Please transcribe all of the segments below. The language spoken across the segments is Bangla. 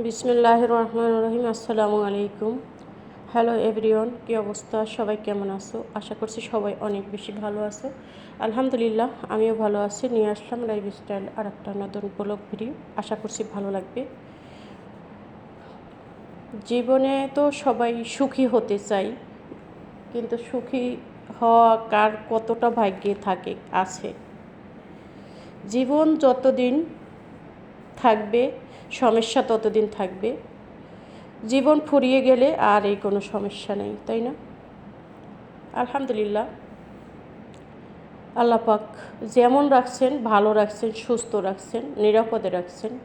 বিসমিল্লাহ রহমান রহিম আসসালামু আলাইকুম। হ্যালো এভরিওয়ান, কী অবস্থা? সবাই কেমন আছো? আশা করছি সবাই অনেক বেশি ভালো আছো। আলহামদুলিল্লাহ, আমিও ভালো আছি। নিয়ে আসলাম লাইফ স্টাইল আর একটা নতুন ব্লগ ভিডিও আশা করছি ভালো লাগবে। জীবনে তো সবাই সুখী হতে চাই, কিন্তু সুখী হওয়া কার কতটা ভাগ্যে থাকে, আছে? জীবন যতদিন থাকবে সমস্যা ততদিন থাকবে। জীবন ফুরিয়ে গেলে আর এই কোনো সমস্যা নেই, তাই না? আলহামদুলিল্লাহ। আল্লাপাক যেমন রাখছেন, ভালো রাখছেন, সুস্থ রাখছেন, নিরাপদে রাখছেন,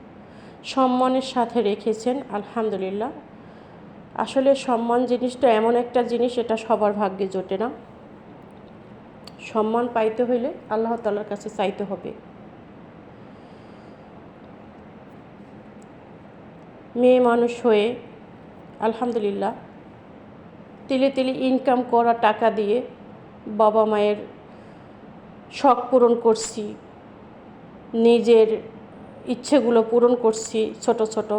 সম্মানের সাথে রেখেছেন, আলহামদুলিল্লাহ। আসলে সম্মান জিনিসটা এমন একটা জিনিস, এটা সবার ভাগ্যে জোটে না। সম্মান পাইতে হইলে আল্লাহ তালার কাছে চাইতে হবে। মেয়ে মানুষ হয়ে, আলহামদুলিল্লাহ, তিলে তিলে ইনকাম করা টাকা দিয়ে বাবা মায়ের শখ পূরণ করছি, নিজের ইচ্ছেগুলো পূরণ করছি ছোট ছোট,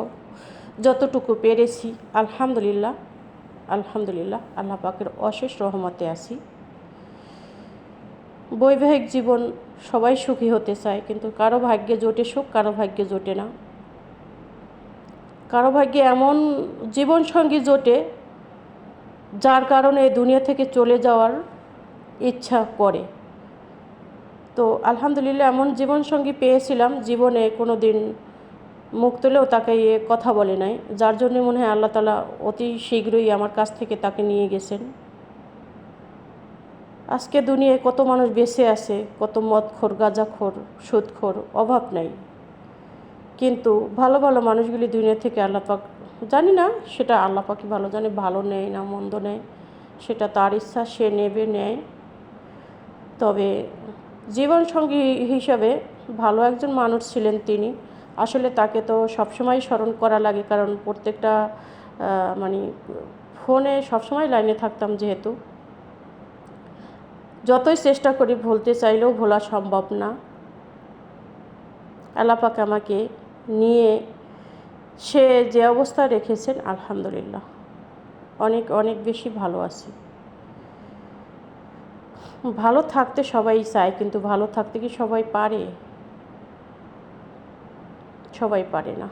যতটুকু পেরেছি, আলহামদুলিল্লাহ আলহামদুলিল্লাহ, আল্লাহ পাকের অশেষ রহমতে আছি। বৈবাহিক জীবন সবাই সুখী হতে চায়, কিন্তু কারও ভাগ্যে জোটে সুখ, কারও ভাগ্যে জোটে না। কারও ভাগ্যে এমন জীবনসঙ্গী জোটে যার কারণে দুনিয়া থেকে চলে যাওয়ার ইচ্ছা করে। তো আলহামদুলিল্লাহ এমন জীবনসঙ্গী পেয়েছিলাম, জীবনে কোনো দিন মুখ তুলেও তাকে ইয়ে কথা বলে নাই, যার জন্য মনে হয় আল্লাহ তালা অতি শীঘ্রই আমার কাছ থেকে তাকে নিয়ে গেছেন। আজকে দুনিয়ায় কত মানুষ বেঁচে আছে, কত মদখোর, গাঁজাখোর, সুদখোর, অভাব নাই। কিন্তু ভালো ভালো মানুষগুলি দুনিয়া থেকে আল্লাপাক জানি না সেটা আল্লাপাকই ভালো জানে, ভালো নেয় না মন্দ নেয়, সেটা তার ইচ্ছা, সে নেবে, নেয়। তবে জীবনসঙ্গী হিসাবে ভালো একজন মানুষ ছিলেন তিনি। আসলে তাকে তো সবসময় স্মরণ করা লাগে, কারণ প্রত্যেকটা মানে ফোনে সবসময় লাইনে থাকতাম যেহেতু। যতই চেষ্টা করি, ভুলতে চাইলেও ভোলা সম্ভব না। আল্লাপাক আমাকে নিয়ে সে যে অবস্থা রেখেছেন, আলহামদুলিল্লাহ। অনেক অনেক বেশি ভালো আছি। ভালো থাকতে সবাই চায়, কিন্তু ভালো থাকতে কি সবাই পারে? সবাই পারে না।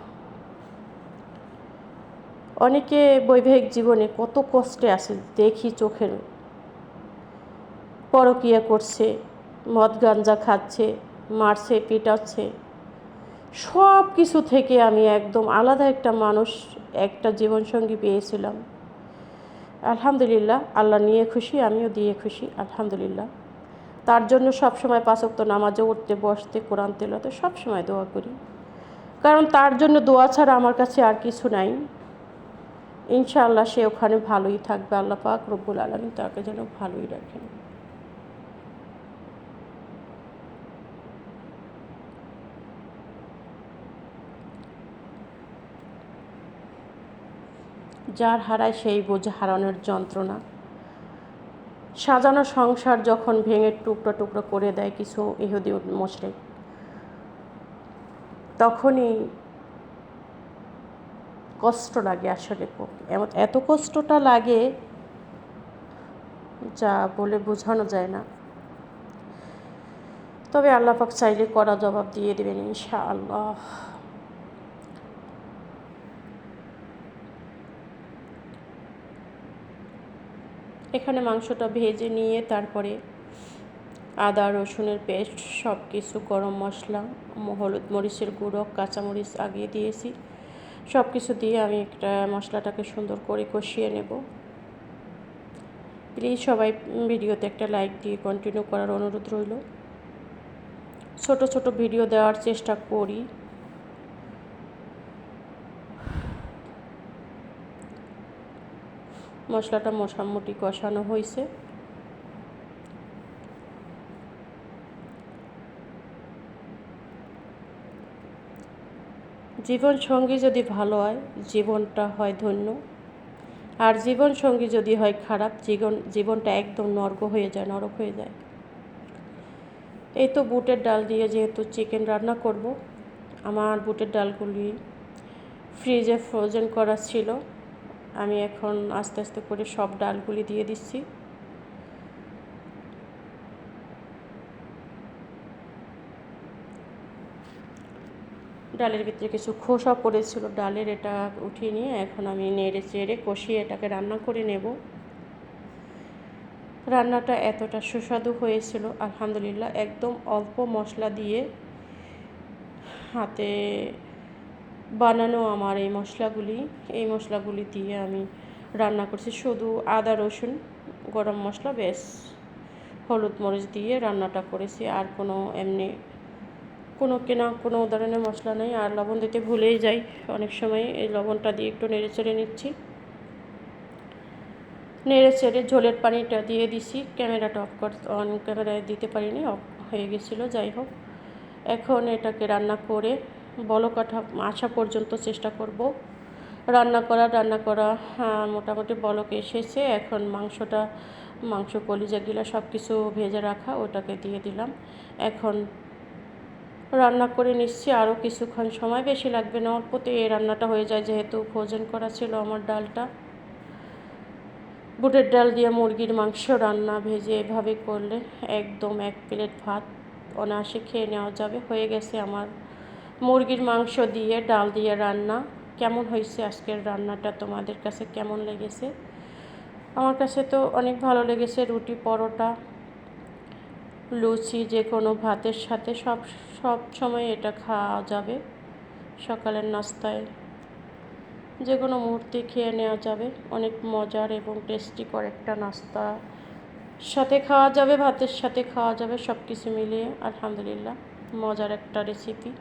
অনেকে বৈবাহিক জীবনে কত কষ্টে আছে দেখি চোখের পরকিয়া করছে, মদ গাঞ্জা খাচ্ছে, মারছে, পিটাচ্ছে। সব কিছু থেকে আমি একদম আলাদা একটা মানুষ, একটা জীবনসঙ্গী পেয়েছিলাম। আলহামদুলিল্লাহ, আল্লাহ নিয়ে খুশি, আমিও দিয়ে খুশি, আলহামদুলিল্লাহ। তার জন্য সবসময় পাঁচক্ত নামাজে উঠতে, বসতে, কোরআন তেলাতে সবসময় দোয়া করি। কারণ তার জন্য দোয়া ছাড়া আমার কাছে আর কিছু নাই। ইনশাআল্লাহ সে ওখানে ভালোই থাকবে, আল্লাহ পাক রব্বুল আলমী তাকে যেন ভালোই রাখেন। যার হারায় সেই বোঝা হারানোর যন্ত্রণা। সাজানো সংসার যখন ভেঙে টুকরো টুকরো করে দেয় কিছু ইহুদি মশরে তখনই কষ্ট লাগে আসলে এত কষ্টটা লাগে যা বলে বোঝানো যায় না। তবে আল্লাপাক চাইলে করা জবাব দিয়ে দেবেন ইনশা আল্লাহ এখানে মাংসটা ভেজে নিয়ে তারপরে আদা, রসুনের পেস্ট সব কিছু গরম মশলা হলুদ মরিচের গুঁড়ো, কাঁচামরিচ আগিয়ে দিয়েছি। সব কিছু দিয়ে আমি একটা মশলাটাকে সুন্দর করে কষিয়ে নেব। প্লিজ সবাই ভিডিওতে একটা লাইক দিয়ে কন্টিনিউ করার অনুরোধ রইল। ছোট ছোট ভিডিও দেওয়ার চেষ্টা করি। মশলাটা মোটামুটি কষানো হয়েছে। জীবন সঙ্গী যদি ভালো হয়, জীবনটা হয় ধন্য। আর জীবন সঙ্গী যদি হয় খারাপ, জীবন, জীবনটা একদম নর্গ হয়ে যায়, নরক হয়ে যায়। এই তো বুটের ডাল দিয়ে যেহেতু চিকেন রান্না করব, আমার বুটের ডালগুলি ফ্রিজে ফ্রোজেন করা ছিল। আমি এখন আস্তে আস্তে করে সব ডালগুলি দিয়ে দিচ্ছি। ডালের ভিতরে কিছু খোসা পড়েছিল, ডালের এটা উঠিয়ে নিয়ে এখন আমি নেড়ে চেড়ে কষিয়ে এটাকে রান্না করে নেব। রান্নাটা এতটা সুস্বাদু হয়েছিল, আলহামদুলিল্লাহ, একদম অল্প মশলা দিয়ে হাতে বানানো আমার এই মশলাগুলি। এই মশলাগুলি দিয়ে আমি রান্না করছি শুধু আদা, রসুন, গরম মশলা বেশ হলুদ মরিচ দিয়ে রান্নাটা করেছি, আর কোনো এমনি কোনো কেনা, কোনো ধরনের মশলা নেই। আর লবণ দিতে ভুলেই যাই, অনেক সময় এই লবণটা দিয়ে একটু নেড়ে চেড়ে নিচ্ছি। নেড়ে চেড়ে ঝোলের পানিটা দিয়ে দিছি। ক্যামেরাটা অফ কর, অন ক্যামেরায় দিতে পারিনি, অফ হয়ে গেছিল, যাই হোক। এখন এটাকে রান্না করে বলকাঠা আসা পর্যন্ত চেষ্টা করব। রান্না করা রান্না করা হ্যাঁ, মোটামুটি বলক এসেছে। এখন মাংসটা মাংস কলিজাগুলো সব কিছু ভেজে রাখা ওটাকে দিয়ে দিলাম। এখন রান্না করে নিচ্ছি। আরও কিছুক্ষণ সময় বেশি লাগবে না অল্পতে এই রান্নাটা হয়ে যায় যেহেতু ভোজন করা ছিল আমার ডালটা। বুটের ডাল দিয়ে মুরগির মাংস রান্না ভেজে এভাবে করলে একদম এক প্লেট ভাত অনায়াসে খেয়ে নেওয়া যাবে। হয়ে গেছে আমার মুরগির মাংস দিয়ে, ডাল দিয়ে রান্না। কেমন হয়েছে আজকের রান্নাটা? তোমাদের কাছে কেমন লেগেছে? আমার কাছে তো অনেক ভালো লেগেছে, রুটি, পরোটা, লুচি, যে কোনো ভাতের সাথে সব সব সময় এটা খাওয়া যাবে। সকালের নাস্তায় যে কোনো মুহূর্তে খেয়ে নেওয়া যাবে। অনেক মজার এবং টেস্টিকর একটা নাস্তা সাথে খাওয়া যাবে, ভাতের সাথে খাওয়া যাবে সব কিছু মিলিয়ে। আলহামদুলিল্লাহ, মজার একটা রেসিপি